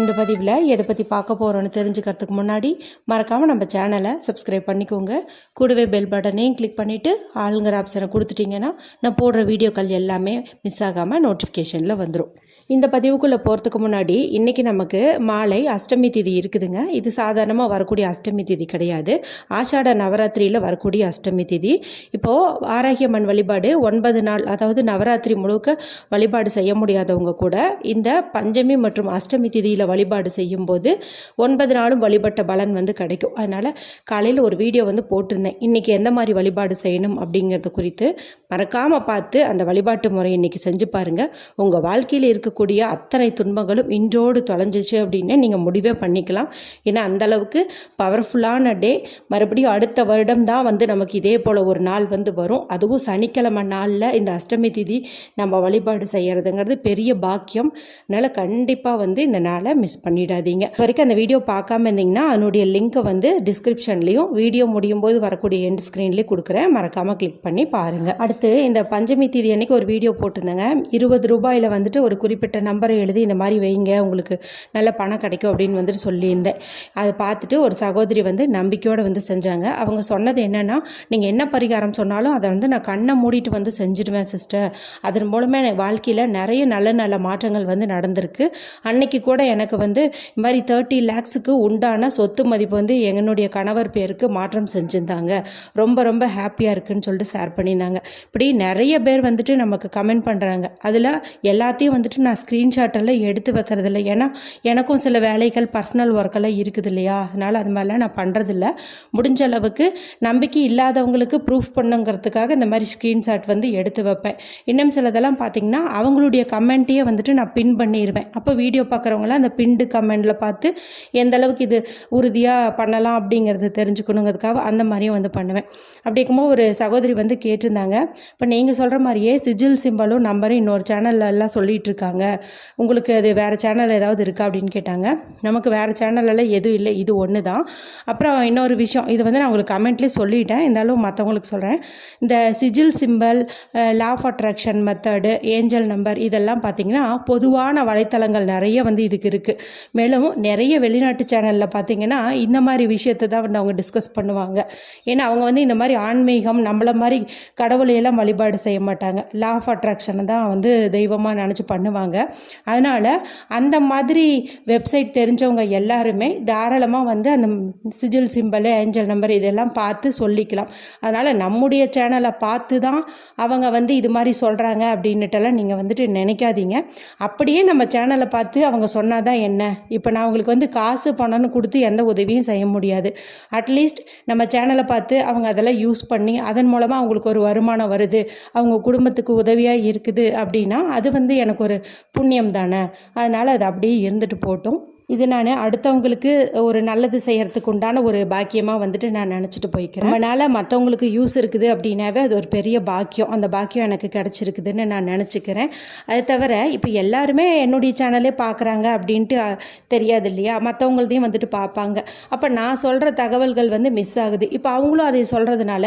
இந்த பதிவில் எதை பற்றி பார்க்க போகிறோன்னு தெரிஞ்சுக்கிறதுக்கு முன்னாடி மறக்காமல் நம்ம சேனலை சப்ஸ்கிரைப் பண்ணிக்கோங்க. கூடவே பெல் பட்டனையும் கிளிக் பண்ணிவிட்டு ஆளுங்கிற ஆப்ஷனை கொடுத்துட்டிங்கன்னா நான் போடுற வீடியோக்கள் எல்லாமே மிஸ் ஆகாமல் நோட்டிஃபிகேஷனில் வந்துடும் இந்த பதிவுக்குள்ளே போகிறதுக்கு முன்னாடி இன்றைக்கி நமக்கு மாலை அஷ்டமி திதி இருக்குதுங்க. இது சாதாரணமாக வரக்கூடிய அஷ்டமி திதி கிடையாது. ஆஷாட நவராத்திரியில் வரக்கூடிய அஷ்டமி திதி. இப்போது ஆரோக்கியம்மன் வழிபாடு ஒன்பது நாள் அதாவது நவராத்திரி முழுக்க வழிபாடு செய்ய முடியாதவங்க கூட இந்த பஞ்சமி மற்றும் அஷ்டமி திதியில் வழிபாடு செய்யும்போது ஒன்பது நாளும் வழிபட்ட பலன் வந்து கிடைக்கும். அதனால் காலையில் ஒரு வீடியோ வந்து போட்டிருந்தேன். இன்றைக்கி எந்த மாதிரி வழிபாடு செய்யணும் அப்படிங்கிறது குறித்து மறக்காமல் பார்த்து அந்த வழிபாட்டு முறை இன்றைக்கி செஞ்சு பாருங்கள் உங்கள் வாழ்க்கையில் இருக்கக்கூடிய அத்தனை துன்பங்களும் இன்றோடு தொலைஞ்சிச்சு அப்படின்னு நீங்கள் முடிவே பண்ணிக்கலாம். ஏன்னா அந்த அளவுக்கு பவர்ஃபுல்லான டே மறுபடியும் அடுத்த வருடம் தான் வந்து நமக்கு இதே போல் ஒரு நாள் வந்து வரும். அதுவும் சனிக்கிழமை நாளில் இந்த அஷ்டமி திதி நம்ம வழிபாடு செய்கிறதுங்கிறது பெரிய பாக்கியம். அதனால் கண்டிப்பாக வந்து இந்த நாளை மிஸ் பண்ணிடாதீங்க. வரைக்கும் அந்த வீடியோ பார்க்காம இருந்தீங்கன்னா அதனுடைய லிங்க்கை வந்து டிஸ்கிரிப்ஷன்லேயும் வீடியோ முடியும் போது வரக்கூடிய எண்ட் ஸ்க்ரீன்லேயும் கொடுக்குறேன். மறக்காமல் கிளிக் பண்ணி பாருங்கள் அடுத்து இந்த பஞ்சமி தேதி அன்னைக்கு ஒரு வீடியோ போட்டிருந்தேங்க. இருபது ரூபாயில் வந்துட்டு ஒரு குறிப்பிட்ட நம்பரை எழுதி இந்த மாதிரி வைங்க உங்களுக்கு நல்ல பணம் கிடைக்கும் அப்படின்னு வந்துட்டு சொல்லியிருந்தேன். அதை பார்த்துட்டு ஒரு சகோதரி வந்து நம்பிக்கையோடு வந்து செஞ்சாங்க. அவங்க சொன்னது என்னென்னா நீங்கள் என்ன பரிகாரம் சொன்னாலும் அதை வந்து நான் கண்ணை மூடிட்டு வந்து செஞ்சுடுவேன் சிஸ்டர் அதன் மூலமாக என் வாழ்க்கையில் நிறைய நல்ல நல்ல மாற்றங்கள் வந்து நடந்திருக்கு. அன்னைக்கு கூட எனக்கு எனக்கு வந்து இந்த மாதிரி தேர்ட்டி லேக்ஸுக்கு உண்டான சொத்து மதிப்பு வந்து என்னுடைய கணவர் பேருக்கு மாற்றம் செஞ்சுருந்தாங்க. ரொம்ப ரொம்ப ஹாப்பியாக இருக்குன்னு சொல்லிட்டு ஷேர் பண்ணியிருந்தாங்க. இப்படி நிறைய பேர் வந்துட்டு நமக்கு கமெண்ட் பண்ணுறாங்க அதில் எல்லாத்தையும் வந்துட்டு நான் ஸ்க்ரீன்ஷாட்டெல்லாம் எடுத்து வைக்கிறதில்ல. ஏன்னா எனக்கும் சில வேலைகள் பர்சனல் ஒர்க்கெல்லாம் இருக்குது இல்லையா? அதனால் அது மாதிரிலாம் நான் பண்ணுறதில்ல முடிஞ்ச அளவுக்கு நம்பிக்கை இல்லாதவங்களுக்கு ப்ரூஃப் பண்ணுங்கிறதுக்காக இந்த மாதிரி ஸ்க்ரீன்ஷாட் வந்து எடுத்து வைப்பேன். இன்னும் சிலதெல்லாம் பார்த்தீங்கன்னா அவங்களுடைய கமெண்ட்டையே வந்துட்டு நான் பின் பண்ணிடுவேன் அப்போ வீடியோ பார்க்குறவங்களாம் அந்த பின்டு கமெண்டில் பார்த்து எந்த அளவுக்கு இது உறுதியாக பண்ணலாம் அப்படிங்கிறத தெரிஞ்சுக்கணுங்கிறதுக்காக அந்த மாதிரியும் வந்து பண்ணுவேன். அப்படி இருக்கும்போது ஒரு சகோதரி வந்து கேட்டிருந்தாங்க இப்போ நீங்கள் சொல்கிற மாதிரியே சிஜில் சிம்பலும் நம்பரும் இன்னொரு சேனல்ல எல்லாம் சொல்லிட்டு இருக்காங்க. உங்களுக்கு அது வேறு சேனல் ஏதாவது இருக்கா? அப்படின்னு கேட்டாங்க. நமக்கு வேறு சேனலெல்லாம் எதுவும் இல்லை. இது ஒன்று தான் அப்புறம் இன்னொரு விஷயம் இது வந்து நான் உங்களுக்கு கமெண்ட்லேயே சொல்லிட்டேன். இருந்தாலும் மற்றவங்களுக்கு சொல்கிறேன் இந்த sigil symbol law of attraction method angel number இதெல்லாம் பார்த்தீங்கன்னா பொதுவான வலைத்தளங்கள் நிறைய வந்து இதுக்கு இருக்குது மேலும் நிறைய வெளிநாட்டு சேனலில் பார்த்தீங்கன்னா இந்த மாதிரி விஷயத்தை தான் வந்து அவங்க டிஸ்கஸ் பண்ணுவாங்க. ஏன்னா அவங்க வந்து இந்த மாதிரி ஆன்மீகம் நம்மளை மாதிரி கடவுளையெல்லாம் வழிபாடு செய்ய மாட்டாங்க. லா ஆஃப் அட்ராக்ஷனை தான் வந்து தெய்வமாக நினச்சி பண்ணுவாங்க. அதனால் அந்த மாதிரி வெப்சைட் தெரிஞ்சவங்க எல்லாருமே தாராளமாக வந்து அந்த சிஜில் சிம்பிள் ஏஞ்சல் நம்பர் இதெல்லாம் பார்த்து சொல்லிக்கலாம். அதனால் நம்முடைய சேனலை பார்த்து தான் அவங்க வந்து இது மாதிரி சொல்கிறாங்க அப்படின்னுட்டெல்லாம் நீங்கள் வந்துட்டு நினைக்காதீங்க. அப்படியே நம்ம சேனலை பார்த்து அவங்க சொன்னால் இருந்தால் என்ன? இப்போ நான் உங்களுக்கு வந்து காசு பணம்னு கொடுத்து எந்த உதவியும் செய்ய முடியாது. அட்லீஸ்ட் நம்ம சேனலை பார்த்து அவங்க அதெல்லாம் யூஸ் பண்ணி அதன் மூலமாக அவங்களுக்கு ஒரு வருமானம் வருது. அவங்க குடும்பத்துக்கு உதவியாக இருக்குது அப்படின்னா அது வந்து எனக்கு ஒரு புண்ணியம் தானே. அதனால் அது அப்படியே இருந்துட்டு போட்டும் இது நான் அடுத்தவங்களுக்கு ஒரு நல்லது செய்கிறதுக்கு உண்டான ஒரு பாக்கியமாக வந்துட்டு நான் நினச்சிட்டு போய்க்கிறேன். அதனால் மற்றவங்களுக்கு யூஸ் இருக்குது அப்படின்னாவே அது ஒரு பெரிய பாக்கியம். அந்த பாக்கியம் எனக்கு கிடச்சிருக்குதுன்னு நான் நினச்சிக்கிறேன். அது தவிர இப்போ எல்லாருமே என்னுடைய சேனலே பார்க்குறாங்க அப்படின்ட்டு தெரியாது இல்லையா? மற்றவங்கள்தையும் வந்துட்டு பார்ப்பாங்க அப்போ நான் சொல்கிற தகவல்கள் வந்து மிஸ் ஆகுது. இப்போ அவங்களும் அதை சொல்கிறதுனால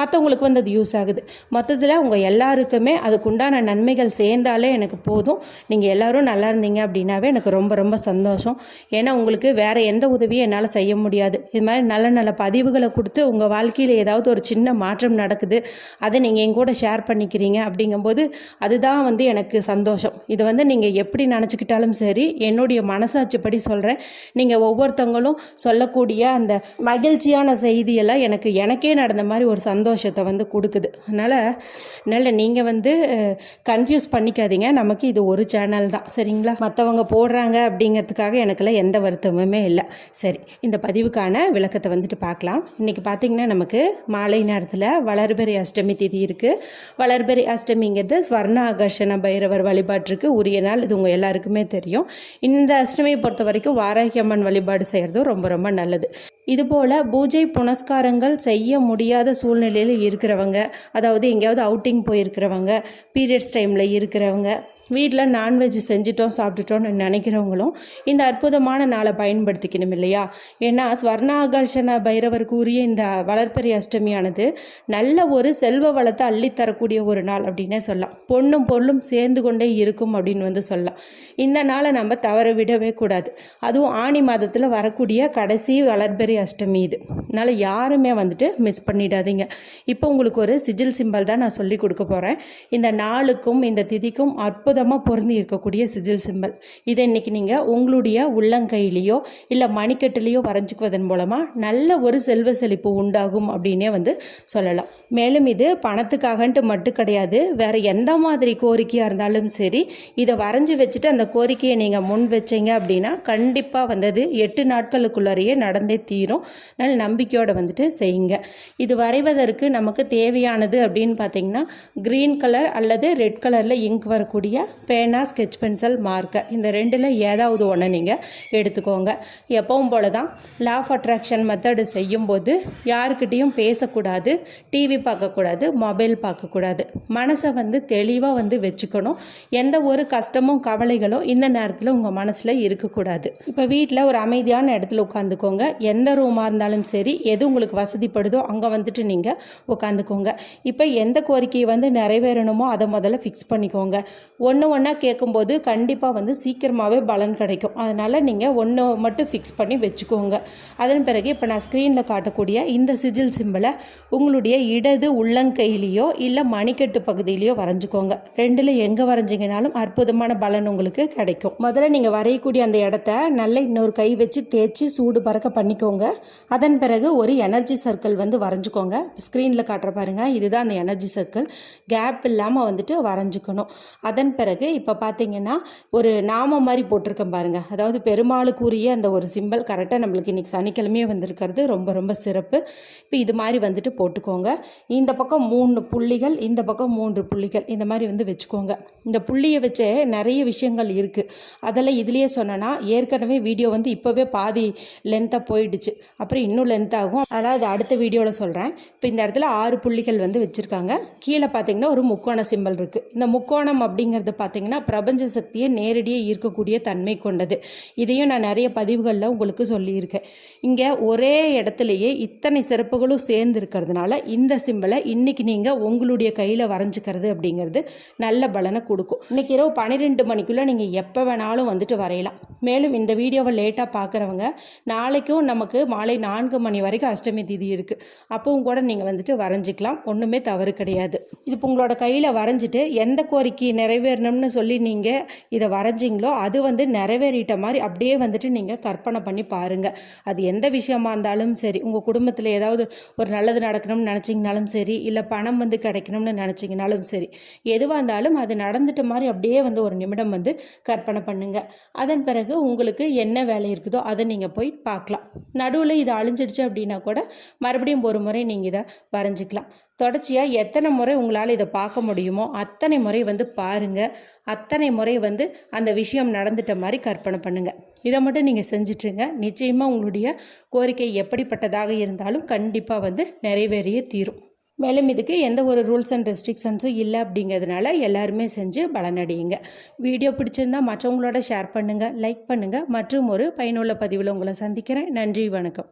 மற்றவங்களுக்கு வந்து அது யூஸ் ஆகுது. மொத்தத்தில் உங்கள் எல்லாருக்குமே அதுக்குண்டான நன்மைகள் சேர்ந்தாலே எனக்கு போதும். நீங்கள் எல்லோரும் நல்லா இருந்தீங்க அப்படின்னாவே எனக்கு ரொம்ப ரொம்ப சந்தோஷம். ஏன்னா உங்களுக்கு வேறு எந்த உதவியும் என்னால் செய்ய முடியாது. இது மாதிரி நல்ல நல்ல பதிவுகளை கொடுத்து உங்கள் வாழ்க்கையில் ஏதாவது ஒரு சின்ன மாற்றம் நடக்குது அதை நீங்கள் என் கூட ஷேர் பண்ணிக்கிறீங்க அப்படிங்கும்போது அதுதான் வந்து எனக்கு சந்தோஷம். இது வந்து நீங்கள் எப்படி நினச்சிக்கிட்டாலும் சரி என்னுடைய மனசாட்சிப்படி சொல்கிறேன் நீங்கள் ஒவ்வொருத்தவங்களும் சொல்லக்கூடிய அந்த மகிழ்ச்சியான செய்தியெல்லாம் எனக்கு எனக்கே நடந்த மாதிரி ஒரு சந்தோஷத்தை வந்து கொடுக்குது. அதனால் அதனால் நீங்கள் வந்து கன்ஃபியூஸ் பண்ணிக்காதீங்க. நமக்கு இது ஒரு சேனல் தான். சரிங்களா? மற்றவங்க போடுறாங்க அப்படிங்கிறதுக்காக எனக்கு எனக்கெல்லாம் எந்த வருத்தமுமே இல்லை. சரி இந்த பதிவுக்கான விளக்கத்தை வந்துட்டு பார்க்கலாம். இன்றைக்கி பார்த்திங்கன்னா நமக்கு மாலை நேரத்தில் வளர்பெரி அஷ்டமி திதி இருக்குது வளர்பெரி அஷ்டமிங்கிறது ஸ்வர்ண ஆகர்ஷண பைரவர் வழிபாட்டிற்கு உரிய நாள். இது உங்கள் எல்லாருக்குமே தெரியும். இந்த அஷ்டமியை பொறுத்த வரைக்கும் வாராகி அம்மன் வழிபாடு செய்கிறதும் ரொம்ப ரொம்ப நல்லது. இதுபோல் பூஜை புனஸ்காரங்கள் செய்ய முடியாத சூழ்நிலையில் இருக்கிறவங்க அதாவது எங்கேயாவது அவுட்டிங் போயிருக்கிறவங்க பீரியட்ஸ் டைமில் இருக்கிறவங்க வீட்டில் நான்வெஜ் செஞ்சிட்டோம் சாப்பிட்டுட்டோம்னு நினைக்கிறவங்களும் இந்த அற்புதமான நாளை பயன்படுத்திக்கணும் இல்லையா? ஏன்னா ஸ்வர்ணாகர்ஷண பைரவருக்கு உரிய இந்த வளர்ப்பெரிய அஷ்டமியானது நல்ல ஒரு செல்வ வளத்தை அள்ளித்தரக்கூடிய ஒரு நாள் அப்படின்னே சொல்லலாம். பொண்ணும் பொருளும் சேர்ந்து கொண்டே இருக்கும் அப்படின்னு வந்து சொல்லலாம். இந்த நாளை நம்ம தவற விடவே கூடாது. அதுவும் ஆணி மாதத்தில் வரக்கூடிய கடைசி வளர்பெரிய அஷ்டமி இது. அதனால் யாருமே வந்துட்டு மிஸ் பண்ணிடாதீங்க. இப்போ உங்களுக்கு ஒரு சிஜில் சிம்பல் தான் நான் சொல்லி கொடுக்க போகிறேன் இந்த நாளுக்கும் இந்த திதிக்கும் அற்புதமாக பொருந்தி இருக்கக்கூடிய சிஜில் சிம்பல். இதை இன்னைக்கு நீங்கள் உங்களுடைய உள்ளங்கையிலேயோ இல்லை மணிக்கட்டுலேயோ வரைஞ்சிக்குவதன் மூலமாக நல்ல ஒரு செல்வ செழிப்பு உண்டாகும் அப்படின்னே வந்து சொல்லலாம். மேலும் இது பணத்துக்காகன்ட்டு மட்டும் கிடையாது வேறு எந்த மாதிரி கோரிக்கையாக இருந்தாலும் சரி இதை வரைஞ்சி வச்சுட்டு அந்த கோரிக்கையை நீங்கள் முன் வச்சீங்க அப்படின்னா கண்டிப்பாக வந்தது எட்டு நாட்களுக்குள்ளறையே நடந்தே தீரும். நல்ல நம்பிக்கையோடு வந்துட்டு செய்யுங்க. இது வரைவதற்கு நமக்கு தேவையானது அப்படின்னு பார்த்தீங்கன்னா க்ரீன் கலர் அல்லது ரெட் கலரில் இங்க் வரக்கூடிய பேனா ஸ்கெட்ச் பென்சில் மார்க்கர். இந்த ரெண்டில் ஏதாவது ஒன்று நீங்கள் எடுத்துக்கோங்க. எப்பவும் போல தான் லா ஆஃப் அட்ராக்ஷன் மெத்தடு செய்யும்போது யாருக்கிட்டேயும் பேசக்கூடாது டிவி பார்க்கக்கூடாது மொபைல் பார்க்கக்கூடாது. மனசை வந்து தெளிவாக வந்து வச்சுக்கணும். எந்த ஒரு கஷ்டமும் கவலைகளும் இந்த நேரத்தில் உங்கள் மனசில் இருக்கக்கூடாது. இப்போ வீட்டில் ஒரு அமைதியான இடத்துல உட்காந்துக்கோங்க. எந்த ரூமாக இருந்தாலும் சரி எது உங்களுக்கு வசதிப்படுதோ அங்கே வந்துட்டு நீங்கள் உட்காந்துக்கோங்க. இப்போ எந்த கோரிக்கையை வந்து நிறைவேறணுமோ அதை முதல்ல ஃபிக்ஸ் பண்ணிக்கோங்க. ஒன்று ஒன்று ஒன்றா கேட்கும்போது கண்டிப்பாக வந்து சீக்கிரமாகவே பலன் கிடைக்கும். அதனால் நீங்கள் ஒன்று மட்டும் ஃபிக்ஸ் பண்ணி வச்சுக்கோங்க. அதன் பிறகு இப்போ நான் ஸ்க்ரீனில் காட்டக்கூடிய இந்த சிஜில் சிம்பிளை உங்களுடைய இடது உள்ளங்கையிலையோ இல்லை மணிக்கட்டு பகுதியிலையோ வரைஞ்சிக்கோங்க. ரெண்டில் எங்கே வரைஞ்சிங்கனாலும் அற்புதமான பலன் உங்களுக்கு கிடைக்கும். முதல்ல நீங்கள் வரையக்கூடிய அந்த இடத்த நல்ல இன்னொரு கை வச்சு தேய்ச்சி சூடு பறக்க பண்ணிக்கோங்க. அதன் பிறகு ஒரு எனர்ஜி சர்க்கிள் வந்து வரைஞ்சிக்கோங்க. ஸ்க்ரீனில் காட்டுற பாருங்கள் இதுதான் அந்த எனர்ஜி சர்க்கிள் கேப் இல்லாமல் வந்துட்டு வரைஞ்சிக்கணும். அதன் பிறகு பிறகு இப்போ பார்த்தீங்கன்னா ஒரு நாமம் மாதிரி போட்டிருக்கேன் பாருங்க. அதாவது பெருமாளுக்குரிய அந்த ஒரு சிம்பல் கரெக்டாக நம்மளுக்கு இன்றைக்கி சனிக்கிழமையே வந்திருக்கிறது. ரொம்ப ரொம்ப சிறப்பு. இப்போ இது மாதிரி வந்துட்டு போட்டுக்கோங்க. இந்த பக்கம் மூணு புள்ளிகள் இந்த பக்கம் மூன்று புள்ளிகள் இந்த மாதிரி வந்து வச்சுக்கோங்க. இந்த புள்ளியை வச்சே நிறைய விஷயங்கள் இருக்குது அதெல்லாம் இதுலேயே சொன்னேன்னா ஏற்கனவே வீடியோ வந்து இப்போவே பாதி லென்த்தாக போயிடுச்சு. அப்புறம் இன்னும் லென்த் ஆகும். அதனால் அது அடுத்த வீடியோவில் சொல்கிறேன் இப்போ இந்த இடத்துல ஆறு புள்ளிகள் வந்து வச்சுருக்காங்க. கீழே பார்த்தீங்கன்னா ஒரு முக்கோண சிம்பல் இருக்குது இந்த முக்கோணம் அப்படிங்கிறது பார்த்தீங்கன்னா பிரபஞ்ச சக்தியை நேரடியாக ஈர்க்கக்கூடிய தன்மை கொண்டது. இதையும் நான் நிறைய பதிவுகளில் உங்களுக்கு சொல்லியிருக்கேன். இங்கே ஒரே இடத்துலையே இத்தனை சிறப்புகளும் சேர்ந்து இருக்கிறதுனால இந்த சிம்பிளை இன்னைக்கு நீங்கள் உங்களுடைய கையில் வரைஞ்சிக்கிறது அப்படிங்கிறது நல்ல பலனை கொடுக்கும். இன்னைக்கு இரவு பன்னிரெண்டு மணிக்குள்ளே நீங்கள் எப்போ வேணாலும் வந்துட்டு வரையலாம். மேலும் இந்த வீடியோவை லேட்டாக பார்க்குறவங்க நாளைக்கும் நமக்கு மாலை நான்கு மணி வரைக்கும் அஷ்டமி திதி இருக்குது அப்பவும் கூட நீங்கள் வந்துட்டு வரைஞ்சிக்கலாம். ஒன்றுமே தவறு கிடையாது. இது உங்களோட கையில் வரைஞ்சிட்டு எந்த கோரிக்கை நிறைவேறணும்னு சொல்லி நீங்கள் இதை வரைஞ்சிங்களோ அது வந்து நிறைவேறிட்ட மாதிரி அப்படியே வந்துட்டு நீங்கள் கற்பனை பண்ணி பாருங்கள் அது எந்த விஷயமா இருந்தாலும் சரி உங்கள் குடும்பத்தில் ஏதாவது ஒரு நல்லது நடக்கணும்னு நினச்சிங்கனாலும் சரி இல்லை பணம் வந்து கிடைக்கணும்னு நினச்சிங்கனாலும் சரி எதுவாக இருந்தாலும் அது நடந்துட்ட மாதிரி அப்படியே வந்து ஒரு நிமிடம் வந்து கற்பனை பண்ணுங்கள் அதன் பிறகு உங்களுக்கு என்ன வேலை இருக்குதோ அதை நீங்கள் போய் பார்க்கலாம். நடுவில் இது அழிஞ்சிடுச்சு அப்படின்னா கூட மறுபடியும் ஒரு முறை நீங்கள் இதை வரைஞ்சிக்கலாம். தொடர்ச்சியாக எத்தனை முறை உங்களால் இதை பார்க்க முடியுமோ அத்தனை முறை வந்து பாருங்கள் அத்தனை முறை வந்து அந்த விஷயம் நடந்துட்ட மாதிரி கற்பனை பண்ணுங்கள் இதை மட்டும் நீங்கள் செஞ்சிட்ருங்க நிச்சயமாக உங்களுடைய கோரிக்கை எப்படிப்பட்டதாக இருந்தாலும் கண்டிப்பாக வந்து நிறைவேறியே தீரும். மேலும் இதுக்கு எந்த ஒரு ரூல்ஸ் அண்ட் ரெஸ்ட்ரிக்ஷன்ஸும் இல்லை அப்படிங்கிறதுனால எல்லாருமே செஞ்சு பலனடையுங்க. வீடியோ பிடிச்சிருந்தா மற்றவங்களோட ஷேர் பண்ணுங்கள் லைக் பண்ணுங்கள் மற்றும் ஒரு பயனுள்ள பதிவில் உங்களை சந்திக்கிறேன். நன்றி வணக்கம்.